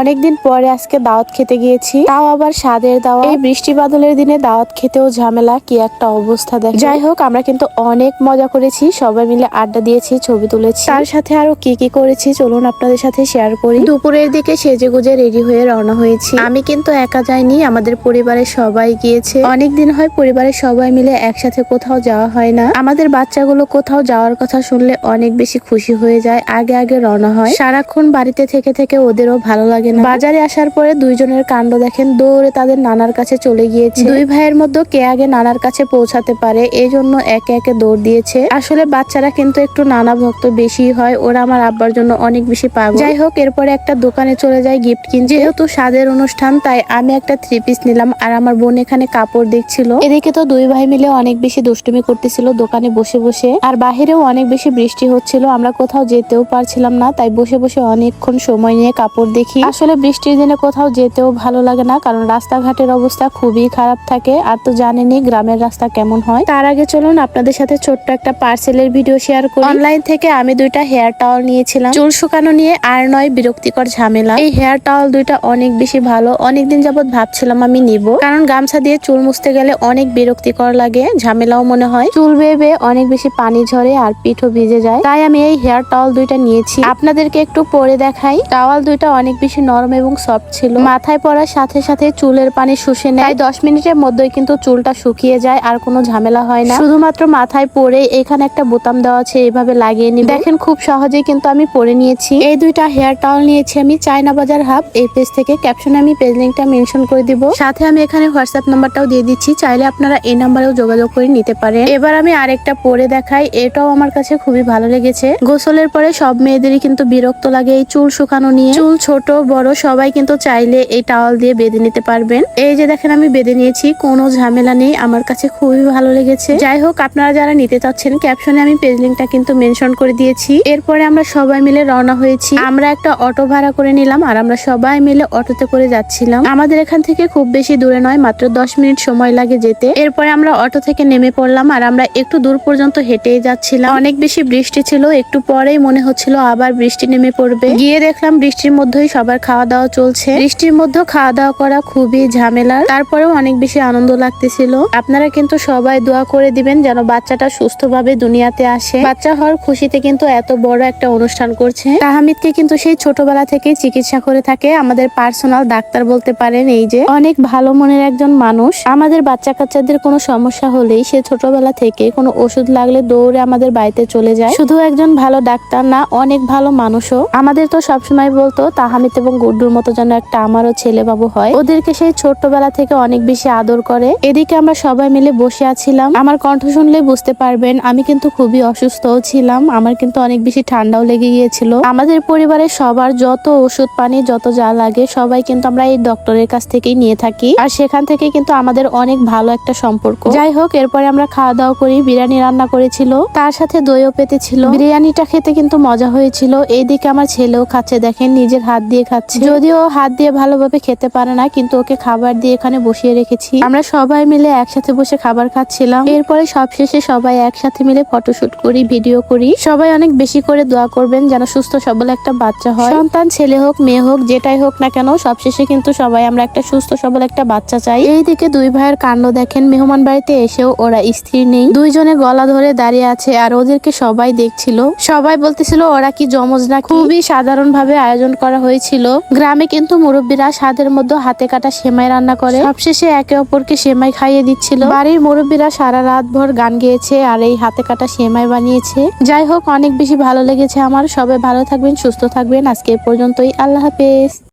অনেকদিন পরে আজকে দাওয়াত খেতে গিয়েছি। তাও আবার স্বাদের দাওয়া। এই বৃষ্টি বাদলের দিনে দাওয়াত খেতেও ঝামেলা, কি একটা অবস্থা দেখ। যাই হোক, আমরা কিন্তু অনেক মজা করেছি, সবাই মিলে আড্ডা দিয়েছি, ছবি তুলেছি। তার সাথে আরও কি কি করেছি চলুন আপনাদের সাথে শেয়ার করি। দুপুরের দিকে সেজে গুজে রেডি হয়ে রওনা হয়েছি। আমি কিন্তু একা যাইনি, আমাদের পরিবারের সবাই গিয়েছে। অনেক দিন হয় পরিবারের সবাই মিলে একসাথে কোথাও যাওয়া হয় না। আমাদের বাচ্চাগুলো কোথাও যাওয়ার কথা শুনলে অনেক বেশি খুশি হয়ে যায়, আগে আগে রওনা হয়। সারাক্ষণ বাড়িতে থেকে থেকে ওদেরও ভালো লাগে না। বাজারে আসার পরে দুইজনের কাণ্ড দেখেন দৌড়ে তাদের নানার কাছে চলে গিয়েছে। দুই ভাইয়ের মধ্যে কে আগে নানার কাছে পৌঁছাতে পারে এই জন্য একে একে দৌড় দিয়েছে। আসলে বাচ্চারা কিন্তু একটু নানা ভক্ত বেশি হয় ওরা আমার আব্বার জন্য অনেক বেশি পাগল। যাই হোক এরপরে একটা দোকানে চলে যায় গিফট কিনতে। যেহেতু স্বাদের অনুষ্ঠান তাই আমি একটা থ্রি পিস নিলাম আর আমার বোন এখানে কাপড় দেখছিল। এদিকে তো দুই ভাই মিলে অনেক বেশি দুষ্টুমি করতেছিল দোকানে বসে বসে আর বাহিরেও অনেক বেশি বৃষ্টি হচ্ছিল আমরা কোথাও যেতেও পারছিলাম না তাই বসে বসে অনেকক্ষণ সময় নিয়ে কাপড় দেখি। আসলে বৃষ্টির দিনে কোথাও যেতেও ভালো লাগে না, কারণ রাস্তাঘাটের অবস্থা খুবই খারাপ থাকে। আর তো জানেনই গ্রামের রাস্তা কেমন হয়। তার আগে চলুন আপনাদের সাথে ছোট্ট একটা পার্সেলের ভিডিও শেয়ার করি। অনলাইন থেকে আমি দুইটা হেয়ার টাওয়াল নিয়েছিলাম। চুল শুকানো নিয়ে আর নয় বিরক্তিকর ঝামেলা। এই হেয়ার টাওয়াল দুইটা অনেক বেশি ভালো। অনেকদিন যাবত ভাবছিলাম আমি নিব। কারণ গামছা দিয়ে চুল মুছতে গেলে অনেক বিরক্তিকর লাগে, ঝামেলাও মনে হয়। চুল বেয়ে বেয়ে অনেক বেশি পানি ঝরে আর পিঠও ভিজে যায়। তাই আমি এই হেয়ার টাওয়াল দুইটা নিয়েছি। আপনাদেরকে একটু পরে দেখাই। টাওয়াল দুইটা অনেক বেশি নরম এবং সফট ছিল। মাথায় পরার সাথে সাথে চুলের পানি শুষে নেয়। দশ মিনিটের মধ্যেই কিন্তু চুলটা শুকিয়ে যায়, আর কোনো ঝামেলা হয় না। শুধুমাত্র মাথায় পরে এখানে একটা বোতাম দেওয়া আছে এইভাবে লাগিয়ে নিন দেখেন খুব সহজেই কিন্তু আমি পরে নিয়েছি। এই দুইটা হেয়ার টাওয়াল নিয়েছি আমি, চায়না বাজার হাব। এই পেজ থেকে ক্যাপশনে আমি পেজ লিঙ্কটা মেনশন করে দিব। সাথে আমি এখানে হোয়াটসঅ্যাপ নাম্বারটাও দিয়ে দিচ্ছি, চাইলে আপনারা এই নাম্বারেও যোগাযোগ করে নিতে পারেন। এবার আমি আরেকটা পরে দেখাই, এটাও আমার কাছে খুবই ভালো লেগেছে। গোসলের পরে সব মেয়েদেরই কিন্তু বিরক্ত লাগে এই চুল শুকানো নিয়ে। চুল ছোট বড়, সবাই কিন্তু চাইলে এই টাওয়াল দিয়ে বেঁধে নিতে পারবেন। এই যে দেখেন, আমি বেঁধে নিয়েছি, কোনো ঝামেলা নেই, আমার কাছে খুবই ভালো লেগেছে। যাই হোক, আপনারা যারা নিতে চাচ্ছেন ক্যাপশনে আমি পেজ লিঙ্কটা কিন্তু মেনশন করে দিয়েছি। এরপরে আমরা সবাই মিলে রওনা হয়েছি। আমরা একটা অটো ভাড়া করে নিলাম, আর আমরা সবাই মিলে অটোতে করে যাচ্ছিলাম। আমাদের এখান থেকে খুব বেশি দূরে নয়, মাত্র দশ মিনিট সময় লাগে যেতে। এরপরে আমরা অটো থেকে নেমে পড়লাম, আর আমরা একটু দূর পর্যন্ত হেঁটেই যাচ্ছিলাম। অনেক বেশি বৃষ্টি ছিল, একটু পরেই মনে হচ্ছিল আবার বৃষ্টি নেমে পড়বে। গিয়ে দেখলাম, বৃষ্টির মধ্যেই সবার খাওয়া দাওয়া চলছে। বৃষ্টির মধ্যে খাওয়া দাওয়া করা খুবই ঝামেলা তারপরেও অনেক বেশি আনন্দ লাগতেছিল। আপনারা কিন্তু সবাই দোয়া করে দিবেন যেন বাচ্চাটা সুস্থভাবে দুনিয়াতে আসে। বাচ্চা হওয়ার খুশিতে কিন্তু এত বড় একটা অনুষ্ঠান করছে। তাহামিদকে কিন্তু সেই ছোটবেলা থেকে চিকিৎসা করে থাকে। আমাদের পার্সোনাল ডাক্তার বলতে পারেন এই যে, অনেক ভালো মনের একজন মানুষ। আমাদের বাচ্চা কাচ্চাদের কোনো সমস্যা হলেই সে ছোটবেলা থেকে কোনো ওষুধ লাগলে দৌড়ে আমাদের বাড়িতে চলে যায়। শুধু একজন ভালো ডাক্তার না, অনেক ভালো মানুষও। আমাদের তো সবসময় বলতো, তাহামিদ এবং গুড্ডুর মতো যেন একটা আমারও ছেলে বাবু হয়। ওদেরকে সেই ছোট্টবেলা থেকে অনেক বেশি আদর করে। এদিকে আমরা সবাই মিলে বসে আছিলাম। আমার কণ্ঠ শুনলে বুঝতে পারবেন, আমি কিন্তু খুবই অসুস্থও ছিলাম। আমার কিন্তু অনেক বেশি ঠান্ডাও লেগে গিয়েছিল। আমাদের পরিবারের সবার যত ওষুধ পানি, যত যা লাগে, সবাই কিন্তু আমরা এই ডক্টরের কাছ থেকেই নিয়ে থাকি। আর সেখান থেকে কিন্তু আমাদের অনেক ভালো একটা সম্পর্ক। যাই হোক, এরপরে আমরা খাওয়া দাওয়া করি, বিরিয়ানি রান্না করেছিল। তার সাথে দইও পেতে ছিল বিরিয়ানিটা খেতে কিন্তু মজা হয়েছিল। এইদিকে আমার ছেলেও খাচ্ছে, দেখেন নিজের হাত দিয়ে খাচ্ছে। যদিও হাত দিয়ে ভালোভাবে খেতে পারে না, কিন্তু ওকে খাবার দিয়ে এখানে বসিয়ে রেখেছি। আমরা সবাই মিলে একসাথে বসে খাবার খাচ্ছিলাম। এরপরে সবশেষে সবাই একসাথে মিলে ফটোশুট করি, ভিডিও করি। সবাই অনেক বেশি করে দোয়া করবেন যেন সুস্থ সবল একটা বাচ্চা হয়। সন্তান, ছেলে হোক, মেয়ে হোক, যেটাই হোক না কেন, সবশেষে কিন্তু সবাই আমরা একটা সুস্থ সবল একটা বাচ্চা চাই। এইদিকে দুই ভাইয়ের কাণ্ড দেখেন। মেহমান বাড়িতে এসেও ওরা স্থির নেই। দুইজনে গলা ধরে দাঁড়িয়ে আছে আর ওদেরকে সবাই দেখছিল। সবাই বলতেছিল, ওরা কি জমজ না খুবই সাধারণ ভাবে আয়োজন করা হয়েছিল। গ্রামে কিন্তু মুরব্বীরা স্বাদের মধ্যে হাতে কাটা সেমাই রান্না করে। সবশেষে একে অপরকে সেমাই খাইয়ে দিচ্ছিল। বাড়ির মুরব্বীরা সারা রাত ভর গান গেয়েছে আর এই হাতে কাটা সেমাই বানিয়েছে। যাই হোক, অনেক বেশি ভালো লেগেছে আমার। সবাই ভালো থাকবেন, সুস্থ থাকবেন। আজকে পর্যন্তই। আল্লাহ হাফেজ।